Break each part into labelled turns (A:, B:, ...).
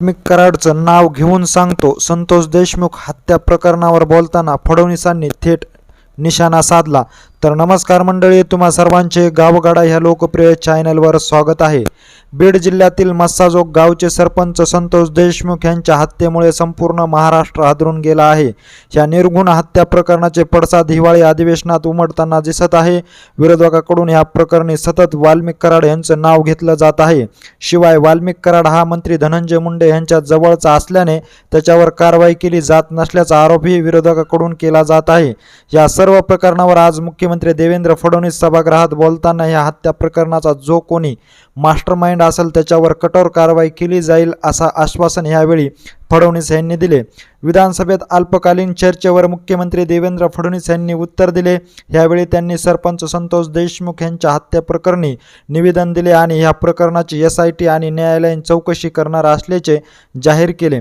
A: मी कराडचं नाव घेऊन सांगतो. संतोष देशमुख हत्या प्रकरणावर बोलताना फडणवीसांनी थेट निशाणा साधला. तर नमस्कार मंडळी तुम्हा सर्वांचे गावगाडा ह्या लोकप्रिय चॅनलवर स्वागत आहे. बीड जिल्ह्यातील मस्साजोग गावचे सरपंच संतोष देशमुख यांच्या हत्येमुळे संपूर्ण महाराष्ट्र हादरून गेला आहे. या निर्गुण हत्या प्रकरणाचे पडसाद हिवाळी अधिवेशनात उमटताना दिसत आहे. विरोधकाकडून या प्रकरणी सतत वाल्मिक कराड यांचं नाव घेतलं जात आहे. शिवाय वाल्मिक कराड हा मंत्री धनंजय मुंडे यांच्या जवळचा असल्याने त्याच्यावर कारवाई केली जात नसल्याचा आरोपही विरोधकाकडून केला जात आहे. या सर्व प्रकरणावर आज मुख्य मुख्यमंत्री देवेंद्र फडणवीस सभागृहात बोलताना या हत्या प्रकरणाचा जो कोणी मास्टर माइंड असेल त्याच्यावर कठोर कारवाई केली जाईल असा आश्वासन यावेळी फडणवीस यांनी दिले. विधानसभेत अल्पकालीन चर्चेवर मुख्यमंत्री देवेंद्र फडणवीस यांनी उत्तर दिले. यावेळी त्यांनी सरपंच संतोष देशमुख यांच्या हत्या प्रकरणी निवेदन दिले आणि या प्रकरणाची एस आय टी आणि न्यायालयीन चौकशी करणार असल्याचे जाहीर केले.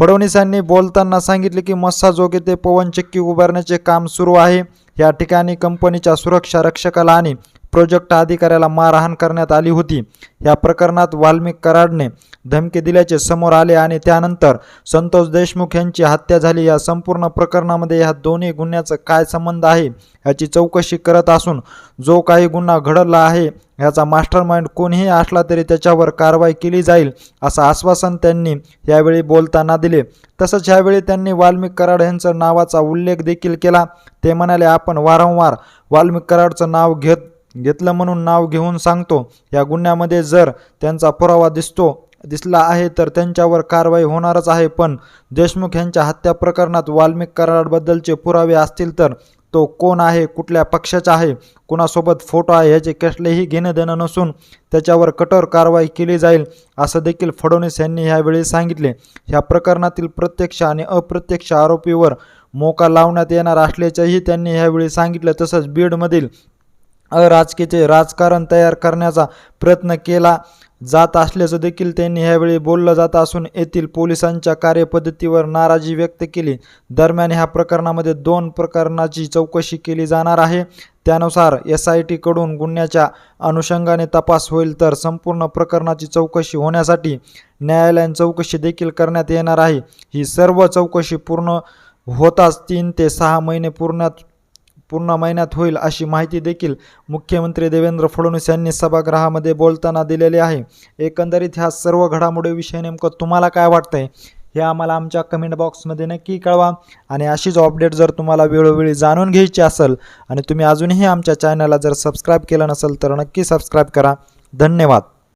A: फडणवीसांनी बोलताना सांगितले की मस्साजोग येथे पवनचक्की उभारण्याचे काम सुरू आहे. या ठिकाणी कंपनीच्या सुरक्षा रक्षकाला आणि प्रोजेक्ट अधिकाऱ्याला मारहाण करण्यात आली होती. या प्रकरणात वाल्मिक कराडने धमकी दिल्याचे समोर आले आणि त्यानंतर संतोष देशमुख यांची हत्या झाली. या संपूर्ण प्रकरणामध्ये या दोन्ही गुन्ह्याचा काय संबंध आहे याची चौकशी करत असून जो काही गुन्हा घडला आहे याचा मास्टर माइंड कोणीही असला तरी त्याच्यावर कारवाई केली जाईल असं आश्वासन त्यांनी यावेळी बोलताना दिले. तसंच यावेळी त्यांनी वाल्मिक कराड यांचं नावाचा उल्लेख देखील केला. ते म्हणाले आपण वारंवार वाल्मिक कराडचं नाव घेत घेतलं म्हणून नाव घेऊन सांगतो. या गुन्ह्यामध्ये जर त्यांचा पुरावा दिसतो दिसला आहे तर त्यांच्यावर कारवाई होणारच आहे. पण देशमुख यांच्या हत्या प्रकरणात वाल्मिक कराडबद्दलचे पुरावे असतील तर तो कोण आहे कुठल्या पक्षाचा आहे कुणासोबत फोटो आहे याचे कसलेही घेणं देणं नसून त्याच्यावर कठोर कारवाई केली जाईल असं देखील फडणवीस यांनी यावेळी सांगितले. ह्या प्रकरणातील प्रत्यक्ष आणि अप्रत्यक्ष आरोपीवर मोका लावण्यात येणार असल्याचंही त्यांनी यावेळी सांगितलं. तसंच बीडमधील अराजकीचे राजकारण तयार करण्याचा प्रयत्न केला जात असल्याचं देखील त्यांनी यावेळी बोललं जात असून येथील पोलिसांच्या कार्यपद्धतीवर नाराजी व्यक्त केली. दरम्यान ह्या प्रकरणामध्ये दोन प्रकरणाची चौकशी केली जाणार आहे. त्यानुसार एस आय टीकडून गुन्ह्याच्या अनुषंगाने तपास होईल तर संपूर्ण प्रकरणाची चौकशी होण्यासाठी न्यायालयीन चौकशी देखील करण्यात येणार आहे. ही सर्व चौकशी पूर्ण होताच तीन ते सहा महिने पूर्ण पूर्ण महिन्यात होईल अशी माहिती देखील मुख्यमंत्री देवेंद्र फडणवीस यांनी सभागृहामध्ये बोलताना दिलेली आहे. एकंदरीत ह्या सर्व घडामोडीविषयी नेमकं तुम्हाला काय वाटतंय हे आम्हाला आमच्या कमेंट बॉक्समध्ये नक्की कळवा. आणि अशीच अपडेट जर तुम्हाला वेळोवेळी जाणून घ्यायची असेल आणि तुम्ही अजूनही आमच्या चॅनलला जर सबस्क्राईब केलं नसेल तर नक्की सबस्क्राईब करा. धन्यवाद.